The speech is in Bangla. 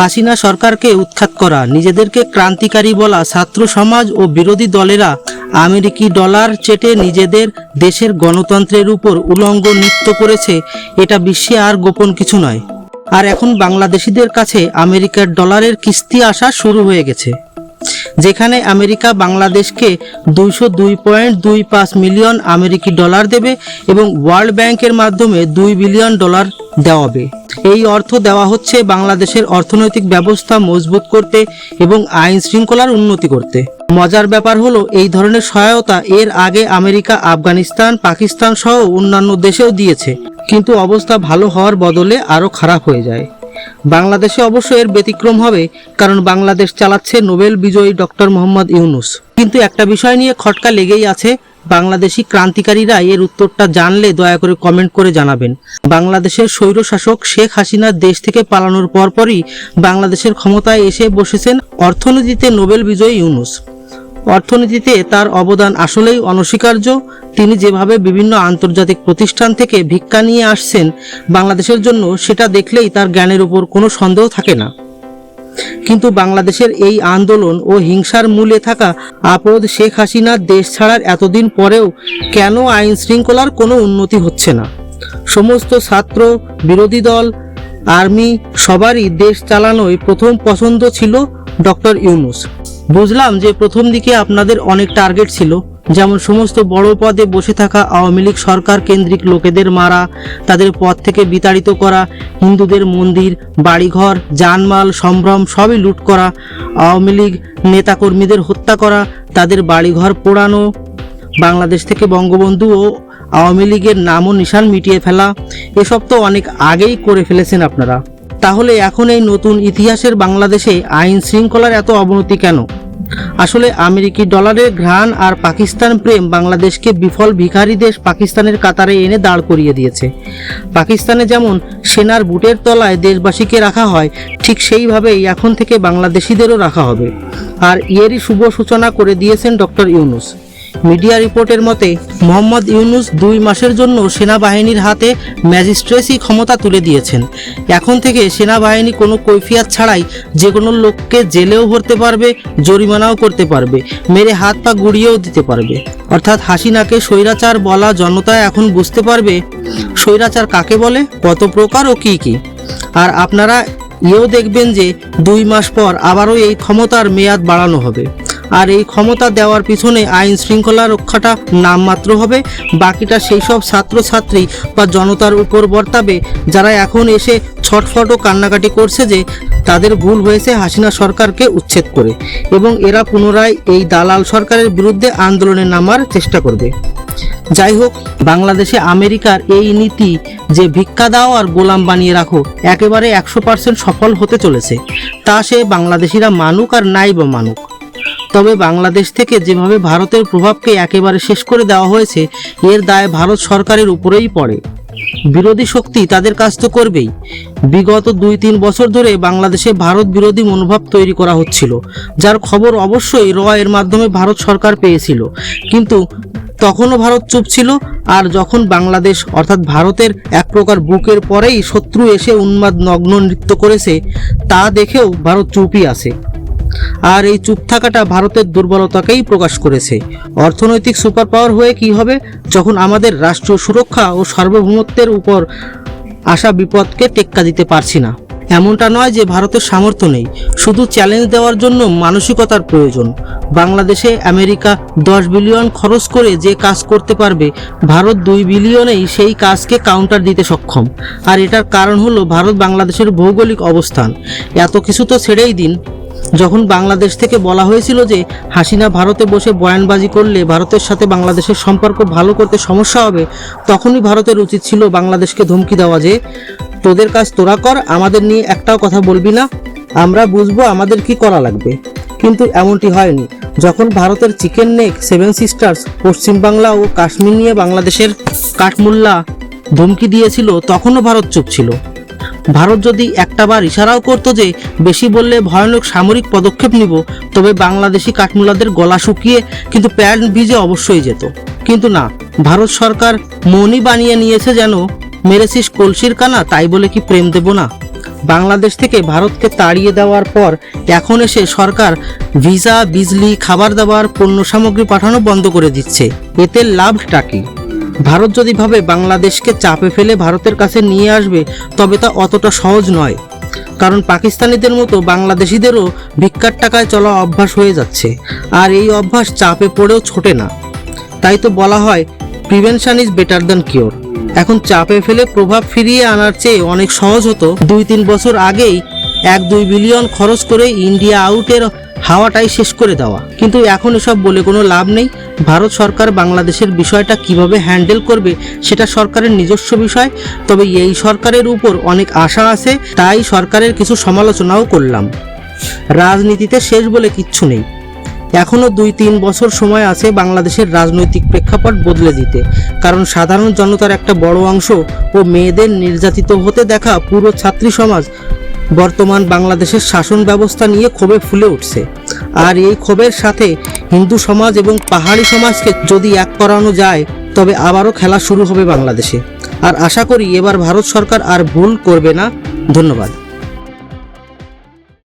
হাসিনা সরকারকে উৎখাত করা, নিজেদেরকে ক্রান্তিকারী বলা ছাত্র সমাজ ও বিরোধী দলেরা আমেরিকি ডলার চেটে নিজেদের দেশের গণতন্ত্রের উপর উলঙ্গ নৃত্য করেছে, এটা বিশ্বে আর গোপন কিছু নয়। আর এখন বাংলাদেশিদের কাছে আমেরিকার ডলারের কিস্তি আসা শুরু হয়ে গেছে। যেখানে আমেরিকা বাংলাদেশকে দুইশো দুই পয়েন্ট দুই পাঁচ মিলিয়ন আমেরিকি ডলার দেবে এবং ওয়ার্ল্ড ব্যাংকের মাধ্যমে দুই বিলিয়ন ডলার দেওয়াবে। এই অর্থ দেওয়া হচ্ছে বাংলাদেশের অর্থনৈতিক ব্যবস্থা মজবুত করতে এবং আইন শৃঙ্খলার উন্নতি করতে। মজার ব্যাপার হলো, এই ধরনের সহায়তা এর আগে আমেরিকা, আফগানিস্তান, পাকিস্তান সহ অন্যান্য দেশেও দিয়েছে। কিন্তু অবস্থা ভালো হওয়ার বদলে আরও খারাপ হয়ে যায়। বাংলাদেশে অবশ্য এর ব্যতিক্রম হবে, কারণ বাংলাদেশ চালাচ্ছে নোবেল বিজয়ী ডক্টর মোহাম্মদ ইউনুস। কিন্তু একটা বিষয় নিয়ে খটকা লেগেই আছে, বাংলাদেশি ক্রান্তিকারীরা এর উত্তরটা জানলে দয়া করে কমেন্ট করে জানাবেন। বাংলাদেশের স্বৈরশাসক শেখ হাসিনার দেশ থেকে পালানোর পরপরই বাংলাদেশের ক্ষমতায় এসে বসেছেন অর্থনীতিতে নোবেল বিজয়ী ইউনুস। অর্থনীতিতে তার অবদান আসলেই অনস্বীকার্য। তিনি যেভাবে বিভিন্ন আন্তর্জাতিক প্রতিষ্ঠান থেকে ভিক্ষা নিয়ে আসছেন বাংলাদেশের জন্য, সেটা দেখলেই তার জ্ঞানের উপর কোনো সন্দেহ থাকে না। কিন্তু বাংলাদেশের এই আন্দোলন ও হিংসার মূলে থাকা আপদ শেখ হাসিনার দেশ ছাড়ার এতদিন পরেও কেন আইন শৃঙ্খলার কোনো উন্নতি হচ্ছে না? সমস্ত ছাত্র, বিরোধী দল, আর্মি সবারই দেশ চালানোয় প্রথম পছন্দ ছিল ডক্টর ইউনুস। বুঝলাম যে প্রথম দিকে আপনাদের অনেক টার্গেট ছিল, যেমন সমস্ত বড় পদে বসে থাকা আওয়ামী লীগ সরকার কেন্দ্রিক লোকেদের মারা, তাদের পদ থেকে বিতাড়িত করা, হিন্দুদের মন্দির, বাড়িঘর, জানমাল, সম্ভ্রম সবই লুট করা, আওয়ামী লীগ নেতাকর্মীদের হত্যা করা, তাদের বাড়িঘর পোড়ানো, বাংলাদেশ থেকে বঙ্গবন্ধু ও আওয়ামী লীগের নাম ও নিশান মিটিয়ে ফেলা, এসব তো অনেক আগেই করে ফেলেছেন আপনারা। তাহলে এখন এই নতুন ইতিহাসের বাংলাদেশে আইন শৃঙ্খলার এত অবনতি কেন? আসলে আমেরিকি ডলারের ঘ্রাণ আর পাকিস্তান প্রেম বাংলাদেশকে বিফল ভিখারি দেশ পাকিস্তানের কাতারে এনে দাঁড় করিয়ে দিয়েছে। পাকিস্তানে যেমন সেনার বুটের তলায় দেশবাসীকে রাখা হয়, ঠিক সেইভাবেই এখন থেকে বাংলাদেশিদেরও রাখা হবে। আর এরই শুভ সূচনা করে দিয়েছেন ডক্টর ইউনুস। মিডিয়া রিপোর্টের মতে, মোহাম্মদ ইউনুস দুই মাসের জন্য সেনাবাহিনীর হাতে ম্যাজিস্ট্রেসি ক্ষমতা তুলে দিয়েছেন। এখন থেকে সেনাবাহিনী কোনো কৈফিয়াত ছাড়াই যে কোনো লোককে জেলেও ভরতে পারবে, জরিমানাও করতে পারবে, মেরে হাত পা গুড়িয়েও দিতে পারবে। অর্থাৎ হাসিনাকে স্বৈরাচার বলা জনতা এখন বুঝতে পারবে, স্বৈরাচার কাকে বলে, কত প্রকার ও কী কী। আর আপনারা এও দেখবেন যে দুই মাস পর আবারও এই ক্ষমতার মেয়াদ বাড়ানো হবে। আর এই ক্ষমতা দেওয়ার পিছনে আইন শৃঙ্খলা রক্ষাটা নামমাত্র হবে। বাকিটা সেই সব ছাত্রছাত্রী বা জনতার উপর বর্তাবে। যারা এখন এসে ছটফট ও কান্নাকাটি করছে যে তাদের ভুল হয়েছে হাসিনা সরকারকে উচ্ছেদ করে এবং এরা পুনরায় এই দালাল সরকারের বিরুদ্ধে আন্দোলনে নামার চেষ্টা করবে। যাই হোক, বাংলাদেশে আমেরিকার এই নীতি যে ভিক্ষা দাও আর গোলাম বানিয়ে রাখো, একেবারে একশো পার্সেন্ট সফল হতে চলেছে। তা সে বাংলাদেশিরা মানুক আর নাই বা মানুক। তবে বাংলাদেশ থেকে যেভাবে ভারতের প্রভাবকে একেবারে শেষ করে দেওয়া হয়েছে, এর দায় ভারত সরকারের উপরেই পড়ে। বিরোধী শক্তি তাদের কাজ তো করবেই। বিগত দুই তিন বছর ধরে বাংলাদেশে ভারত বিরোধী মনোভাব তৈরি করা হচ্ছিল, যার খবর অবশ্যই র এর মাধ্যমে ভারত সরকার পেয়েছিল। কিন্তু তখনও ভারত চুপ ছিল, আর যখন বাংলাদেশ, অর্থাৎ ভারতের এক প্রকার বুকের পরেই শত্রু এসে উন্মাদ নগ্ন নৃত্য করেছে, তা দেখেও ভারত চুপই আছে। আর এই চুপ থাকাটা ভারতের দুর্বলতাকেই প্রকাশ করেছে। অর্থনৈতিক সুপার পাওয়ার হয়ে কি হবে? যখন আমাদের রাষ্ট্র সুরক্ষা ও সার্বভৌমত্বের উপর আসা বিপদকে টেক্কা দিতে পারছি না। এমনটা নয় যে ভারতের সামর্থ্য নেই। শুধু চ্যালেঞ্জ দেওয়ার জন্য মানসিকতার প্রয়োজন। বাংলাদেশে আমেরিকা দশ বিলিয়ন খরচ করে যে কাজ করতে পারবে, ভারত দুই বিলিয়নেই সেই কাজকে কাউন্টার দিতে সক্ষম। আর এটার কারণ হলো ভারত বাংলাদেশের ভৌগোলিক অবস্থান। এত কিছু তো ছেড়েই দিন। যখন বাংলাদেশ থেকে বলা হয়েছিল যে হাসিনা ভারতে বসে বয়ানবাজি করলে ভারতের সাথে বাংলাদেশের সম্পর্ক ভালো করতে সমস্যা হবে, তখনই ভারতের উচিত ছিল বাংলাদেশকে ধমকি দেওয়া যে, তোদের কাজ তোরা কর, আমাদের নিয়ে একটাও কথা বলবি না, আমরা বুঝব আমাদের কি করা লাগবে। কিন্তু এমনটি হয়নি। যখন ভারতের chicken neck, seven sisters, Paschimbangla ও কাশ্মীর নিয়ে বাংলাদেশের কাঠমুল্লা ধমকি দিয়েছিল, তখনও ভারত চুপ ছিল। ভারত যদি একটাবার ইশারাও করতো যে বেশি বললে ভয়ানক সামরিক পদক্ষেপ নিব, তবে বাংলাদেশি কাঠমুলাদের গলা শুকিয়ে কিন্তু প্যান্ট ভিজে অবশ্যই যেত। কিন্তু না, ভারত সরকার মনই বানিয়ে নিয়েছে যেন মেরেছিস কলসির কানা, তাই বলে কি প্রেম দেব না? বাংলাদেশ থেকে ভারতকে তাড়িয়ে দেওয়ার পর এখন এসে সরকার ভিসা, বিজলি, খাবার দাবার, পণ্য সামগ্রী পাঠানো বন্ধ করে দিচ্ছে। এতে লাভটা কি? ভারত যদি ভাবে বাংলাদেশকে চাপে ফেলে ভারতের কাছে নিয়ে আসবে, তবে তা অতটা সহজ নয়। কারণ পাকিস্তানিদের মতো বাংলাদেশিদেরও ভিক্ষার টাকায় চলা অভ্যাস হয়ে যাচ্ছে, আর এই অভ্যাস চাপে পড়েও ছোটে না। তাই তো বলা হয় prevention is better than cure এখন চাপে ফেলে প্রভাব ফিরিয়ে আনার চেয়ে অনেক সহজ হতো। দুই তিন বছর আগেই এক দুই বিলিয়ন খরচ করে ইন্ডিয়া আউটের হাওয়াটাই শেষ করে দেওয়া। কিন্তু এখন এসব বলে কোনো লাভ নেই। ভারত সরকার বাংলাদেশের বিষয়টা কীভাবে হ্যান্ডেল করবে সেটা সরকারের নিজস্ব বিষয়। তবে এই সরকারের উপর অনেক আশা আছে, তাই সরকারের কিছু সমালোচনাও করলাম। রাজনীতিতে শেষ বলে কিচ্ছু নেই। এখনও দুই তিন বছর সময় আছে বাংলাদেশের রাজনৈতিক প্রেক্ষাপট বদলে দিতে। কারণ সাধারণ জনতার একটা বড় অংশ ও মেয়েদের নির্যাতিত হতে দেখা পুরো ছাত্রী সমাজ বর্তমান বাংলাদেশের শাসন ব্যবস্থা নিয়ে ক্ষোভে ফুলে উঠছে। আর এই ক্ষোভের সাথে হিন্দু সমাজ এবং পাহাড়ি সমাজকে যদি এক করানো যায়, তবে আবারও খেলা শুরু হবে বাংলাদেশে। আর আশা করি এবার ভারত সরকার আর ভুল করবে না। ধন্যবাদ।